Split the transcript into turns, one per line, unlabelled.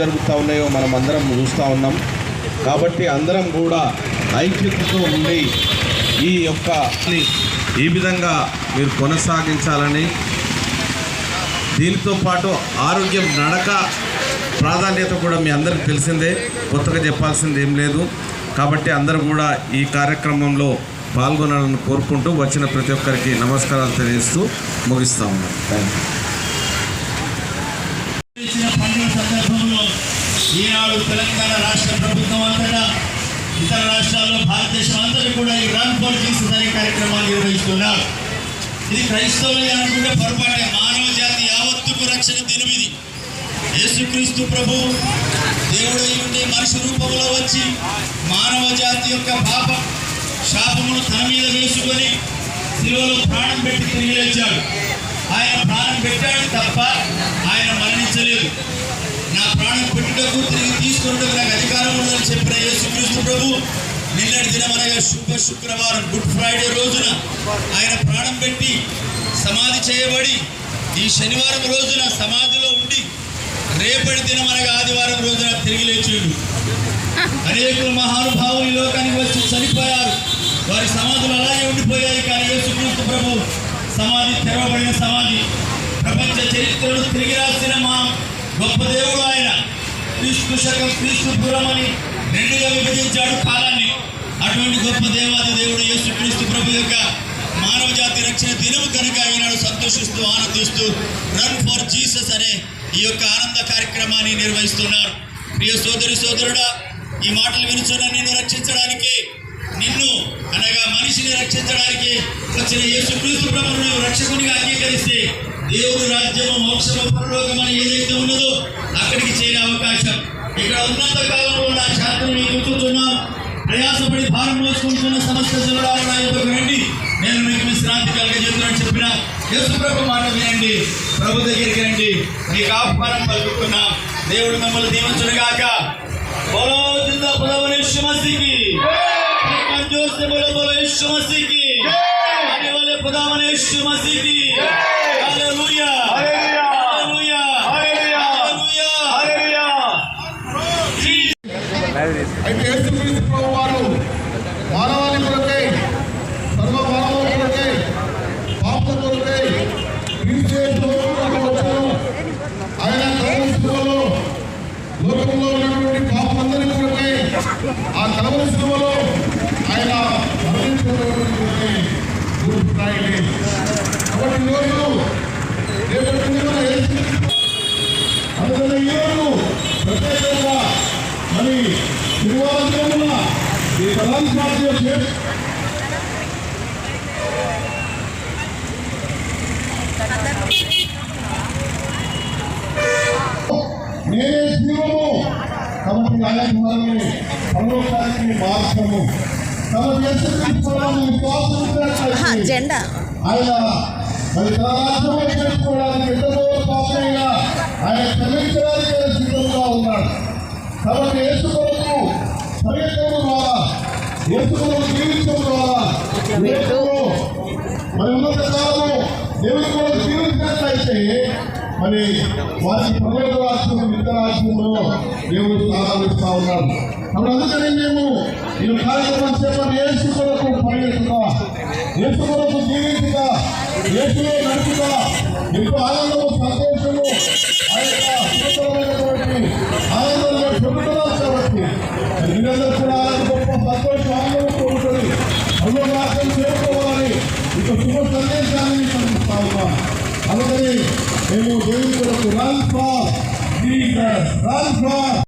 జరుగుతూ ఉన్నాయో మనం అందరం చూస్తూ ఉన్నాం. కాబట్టి అందరం కూడా ఐక్యతతో ఉండి ఈ యొక్క ఈ విధంగా మీరు కొనసాగించాలని దీనితో పాటు ఆరోగ్యం నడక ప్రాధాన్యత కూడా మీ అందరికి తెలిసిందే. కొత్తగా చెప్పాల్సింది ఏం లేదు. కాబట్టి అందరూ కూడా ఈ కార్యక్రమంలో పాల్గొనాలని కోరుకుంటూ వచ్చిన ప్రతి ఒక్కరికి నమస్కారాలు తెలియజేస్తూ ముగిస్తా ఉన్నాను థ్యాంక్ యూ
ఇతర రాష్ట్రాల్లో భారతదేశం అందరూ కూడా ఈ రన్ ఫర్ జీసస్ అనే కార్యక్రమాన్ని నిర్వహిస్తున్నారు. ఇది క్రైస్తవులు అనుకుంటే పొరపాటే. మానవ జాతి యావత్తుకు రక్షణ దినం యేసుక్రీస్తు ప్రభు దేవుడై ఉండి మనిషి రూపంలో వచ్చి మానవ జాతి యొక్క పాప శాపమును తన మీద వేసుకొని శిలువలో ప్రాణం పెట్టి తిరిగి లేచాడు. ఆయన ప్రాణం పెట్టాడు తప్ప ఆయన మరణించలేదు. నా ప్రాణం పెట్టుటకు తిరిగి తీసుకున్నట్టు నాకు అధికారం ఉందని చెప్పిన యేసుక్రీస్తు ప్రభు నిన్నటి దినమనగా శుభ శుక్రవారం గుడ్ ఫ్రైడే రోజున ఆయన ప్రాణం పెట్టి సమాధి చేయబడి ఈ శనివారం రోజున సమాధిలో ఉండి రేపటి దినమనగా ఆదివారం రోజున తిరిగి లేచిండు అనేకులు మహానుభావులు ఈ లోకానికి వచ్చి చనిపోయారు. వారి సమాధులు అలాగే ఉండిపోయాయి కానీ యేసుక్రీస్తు ప్రభు సమాధి తెరవబడిన సమాధి. ప్రపంచ చరిత్రను తిరిగి రాసిన మా గొప్ప దేవుడు ఆయన. క్రీస్తు శకం క్రీస్తు అని రెండుగా విభజించాడు కాలాన్ని. అటువంటి గొప్ప దేవాది దేవుడు యేసుక్రీస్తు ప్రభు యొక్క మానవ జాతి రక్షణ దినము కనుక ఈనాడు సంతోషిస్తూ ఆనందిస్తూ రన్ ఫర్ జీసస్ అనే ఈ యొక్క ఆనంద కార్యక్రమాన్ని నిర్వహిస్తున్నారు. ప్రియ సోదరి సోదరుడా ఈ మాటలు వినుచున్న నిన్ను రక్షించడానికి నిన్ను అనగా మనిషిని రక్షించడానికి వచ్చిన యేసుక్రీస్తు ప్రభువును నువ్వు రక్షకునిగా అంగీకరిస్తే దేవుడు రాజ్యము మోక్షము పరలోకం అని ఏదైతే ఉన్నదో అక్కడికి చేరే అవకాశం. ఇక్కడ ఉన్నంత కాలంలో నా శాతం ఎక్కుతున్నాం ప్రయాసపడి భారం మోసుకుంటున్న సమస్య జనులారా నా నేను మీకు విశ్రాంతి కలిగజేస్తున్నాను చెప్పిన యేసుప్రభు మాట వినండి. ప్రభు దగ్గరికి రండి. మీకు ఆహ్వానం పలుకుతున్నా. దేవుడు మిమ్మల్ని దీవించుడుగాక బలో జింద పదవని విశ్వమసికి అనే వాళ్ళ పదవని విశ్వమసికి
అయితే యేసుక్రీస్తు ప్రభు వారు మానవాళి కొరకై సర్వ మానవ కొరకై పాపల కొరకై ఆయన కలవరిశిలో లోకంలో ఉన్నటువంటి పాపలందరి కొరకై ఆ కలవరిశిలో తిరువారంలో ఈ కలాం పార్టీ చేసి నేనే జీవము కాబట్టి పరలోకానికి మార్గము ఉంచినట్లయితే
జెండా.
ఆయన మరి తన రాజ్యం చేసుకోవడానికి ఎంతో పాపైనా ఆయన క్షమించడానికి ఆయన సిద్ధంగా ఉన్నాడు. కాబట్టి కొరకు జీవించడం ద్వారా మరి ఉన్నత కాలము దేవుని జీవించినట్లయితే మరి వారికి పర్వత రాష్ట్రం మిగతా రాష్ట్రంలో దేవుడు ప్రారంభిస్తా ఉన్నాడు. కాబట్టి అందుకని మేము ఈ కార్యక్రమం చేపట్టి యేసు కొరకు పరిగెత్తుగా యేసు కొరకు జీవించుగా యేసులో నడుపుగా ఎంతో ఆనందము సంతోషము ఆ ఇక శుభ సందేశాన్ని మీకు అందిస్తా ఉన్నాం అందుకని మేము దేవుని కొరకు రన్ ఫార్ రన్ ఫార్